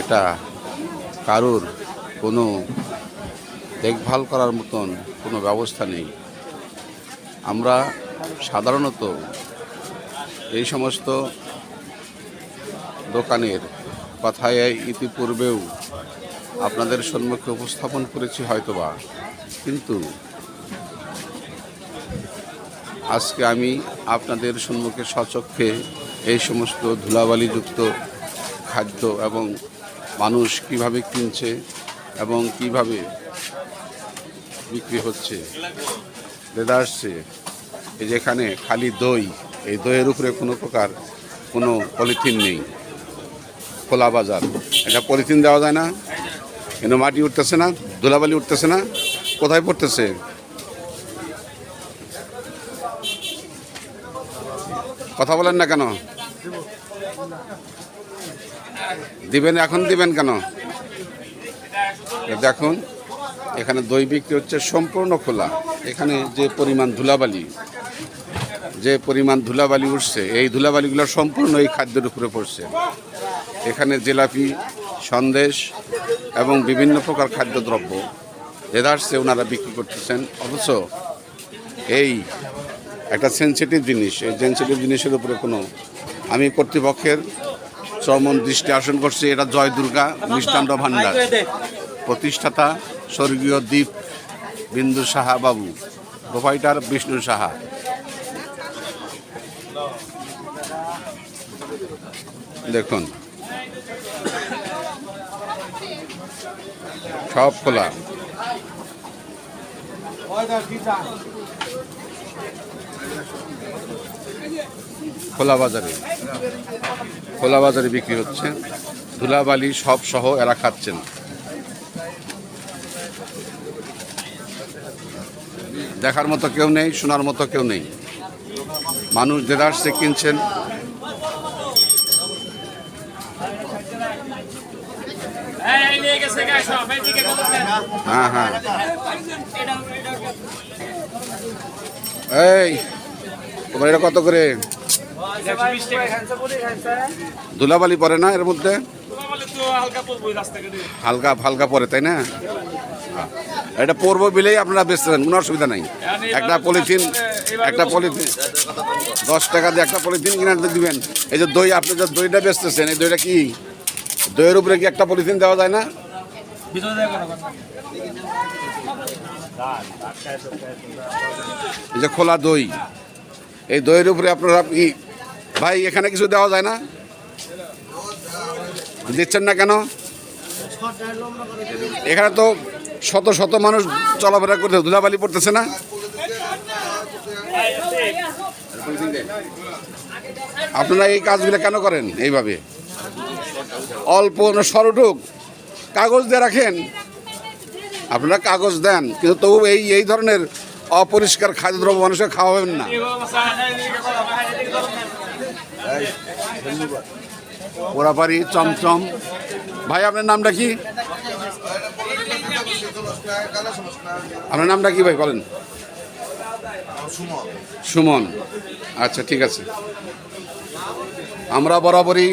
এটা কারোর কোনো দেখভাল করার মতন কোনো ব্যবস্থা নেই। আমরা সাধারণত এই সমস্ত দোকানের কথায় ইতিপূর্বেও আপনাদের সম্মুখে উপস্থাপন করেছি হয়তোবা, কিন্তু আজকে আমি আপনাদের সম্মুখে সচক্ষে এই সমস্ত ধুলাবালিযুক্ত খাদ্য এবং মানুষ কীভাবে কিনছে এবং কীভাবে বিক্রি হচ্ছে? দেদা আসছে। যেখানে খালি দই, এই দইয়ের উপরে কোনো প্রকার কোনো পলিথিন নেই। খোলা বাজার। এটা পলিথিন দেওয়া যায় না। কিন্তু মাটি উঠতেছে না? ধুলাবালি উঠতেছে না? কোথায় পড়তেছে? কথা বলেন না কেন? দিবেন, এখন দিবেন কেন? দেখুন, এখানে দই বিক্রি হচ্ছে সম্পূর্ণ খোলা। এখানে যে পরিমাণ ধুলাবালি, যে পরিমাণ ধুলাবালি উঠছে, এই ধুলাবালিগুলো সম্পূর্ণ এই খাদ্যের উপরে পড়ছে। এখানে জিলাপি, সন্দেশ এবং বিভিন্ন প্রকার খাদ্যদ্রব্য দেদার্সে ওনারা বিক্রি করতেছেন। অথচ এই একটা সেন্সিটিভ জিনিস, এই সেন্সিটিভ জিনিসের উপরে কোনো, আমি কর্তৃপক্ষের চরমন দৃষ্টি আসন করছে, এটা জয় দুর্গা, মিষ্টান্ন ভাণ্ডার প্রতিষ্ঠাতা স্বর্গীয় দ্বীপ বিন্দু সাহা বাবু, প্রোভাইডার বিষ্ণু সাহা। দেখুন। সব খোলা। খোলা বাজারে। খোলা বাজারে বিক্রি হচ্ছে। ধুলাবালি সব সহ এরা খাচ্ছেন। দেখার মতো কেউ নেই, শোনার মতো কেউ নেই। মানুষ দেদার্সে কিনছেন। হ্যাঁ হ্যাঁ। এই তোমার এটা কত করে? ধুলাবালি পরে না এর মধ্যে? হালকা হালকা পরে, তাই না? হ্যাঁ। এটা পরবো বিলেই আপনারা বেচতেন কোনো অসুবিধা নাই। একটা পলিথিন একটা পলিথিন, দশ টাকা দিয়ে একটা পলিথিন কিনে দিবেন। এই যে দই, আপনি যে দইটা বেচতেছেন, এই দইটা কি? দইয়ের উপরে কি একটা পলিথিন দেওয়া যায় না? এই যে খোলা দই। এই দইয়ের উপরে আপনারা কি ভাই, এখানে কিছু দেওয়া যায় না? দিচ্ছেন না কেন? এখানে তো শত শত মানুষ চলাফেরা করতে ধুলাবালি পড়তেছে না? আপনারা এই কাজগুলো কেন করেন এইভাবে? অল্প সরটুক? কাগজ দিয়ে রাখেন? আপনারা কাগজ দেন, কিন্তু তবু এই এই ধরনের অপরিষ্কার খাদ্যদ্রব্য মানুষকে খাওয়াবেন না। পোড়াপাড়ি চমচম। ভাই, আপনার নামটা কি? আপনার নামটা কি ভাই, বলেন? সুমন। আচ্ছা ঠিক আছে। আমরা বরাবরই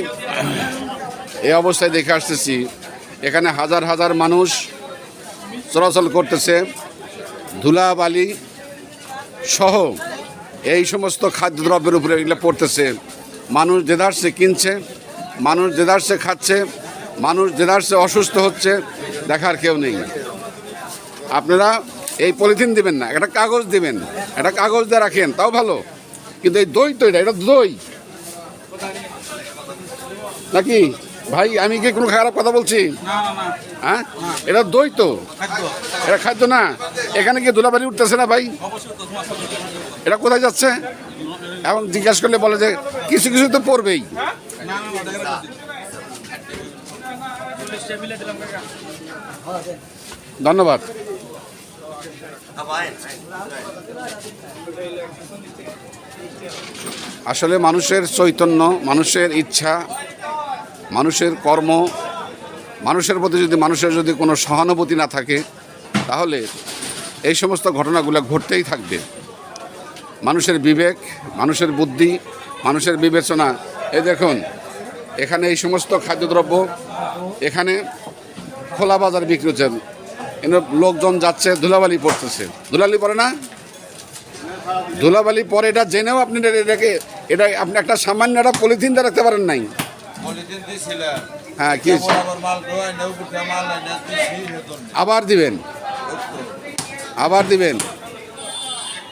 এই অবস্থায় দেখে আসতেছি। এখানে হাজার হাজার মানুষ চলাচল করতেছে। ধুলাবালি সহ এই সমস্ত খাদ্যদ্রব্যের উপরে এগুলো পড়তেছে। মানুষ দেদারসে কিনছে, মানুষ দেদারসে খাচ্ছে, মানুষ দেদারসে অসুস্থ হচ্ছে, দেখার কেউ নেই। আপনারা এই পলিথিন দিবেন না, একটা কাগজ দিবেন, একটা কাগজ দিয়ে রাখেন, তাও ভালো। কিন্তু এই দই তো এটা এটা দই। নাকি? ভাই আমি কি কোনো খারাপ কথা বলছি? হ্যাঁ? এটা দই তো। এটা খাদ্য না। এখানে কি ধুলাবালি উঠতেছে না ভাই? এটা কোথায় যাচ্ছে? এবং জিজ্ঞাসা করলে বলে যে কিছু কিছু তো পড়বেই। ধন্যবাদ। আসলে মানুষের চৈতন্য মানুষের ইচ্ছা মানুষের কর্ম, মানুষের প্রতি যদি মানুষের যদি কোনো সহানুভূতি না থাকে, তাহলে এই সমস্ত ঘটনাগুলো ঘটতেই থাকবে। মানুষের বিবেক, মানুষের বুদ্ধি, মানুষের বিবেচনা। এ দেখুন, এখানে এই সমস্ত খাদ্যদ্রব্য, এখানে খোলা বাজার বিক্রি হচ্ছে। লোকজন যাচ্ছে, ধুলাবালি পড়তেছে। ধুলাবালি পড়ে না? ধুলাবালি পরে এটা জেনেও আপনি এটাকে এটা আপনি একটা সামান্য একটা পলিথিন দিয়ে রাখতে পারেন নাই। হ্যাঁ কি আবার দিবেন? আবার দিবেন?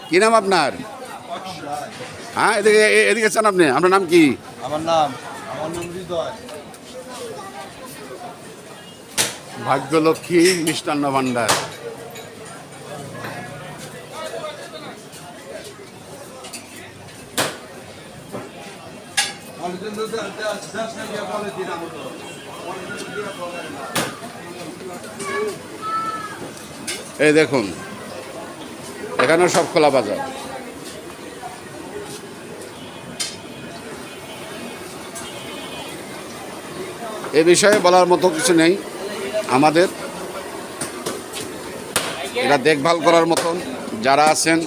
কি নাম আপনার? হ্যাঁ এদিকে এদিকে চান আপনি। আপনার নাম কি? আমার নাম আমার নাম হৃদয়। ভাগ্যলক্ষ্মী মিষ্টান্ন ভাণ্ডার পলিথিন দিতে দাস না গিয়া পলিথিন আমতো এই দেখুন, এখানেও সব খোলা বাজার। এ বিষয়ে বলার মতো কিছু নেই, আমাদের। এটা দেখভাল করার মতন যারা আছেন,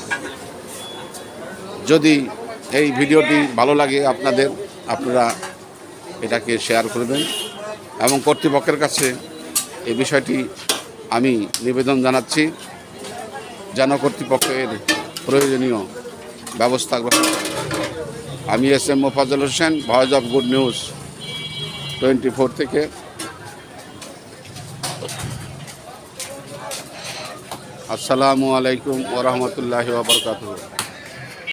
যদি এই ভিডিওটি ভালো লাগে আপনাদের আপনারা এটাকে শেয়ার করবেন এবং কর্তৃপক্ষের কাছে এই বিষয়টি আমি নিবেদন জানাচ্ছি, যেন কর্তৃপক্ষের প্রয়োজনীয় ব্যবস্থা গ্রহণ। আমি S M Mofazzal Hossain, voice of good news, twenty four থেকে আসসালামু আলাইকুম ওরহমতুল্লাহ ওবরকাতুহ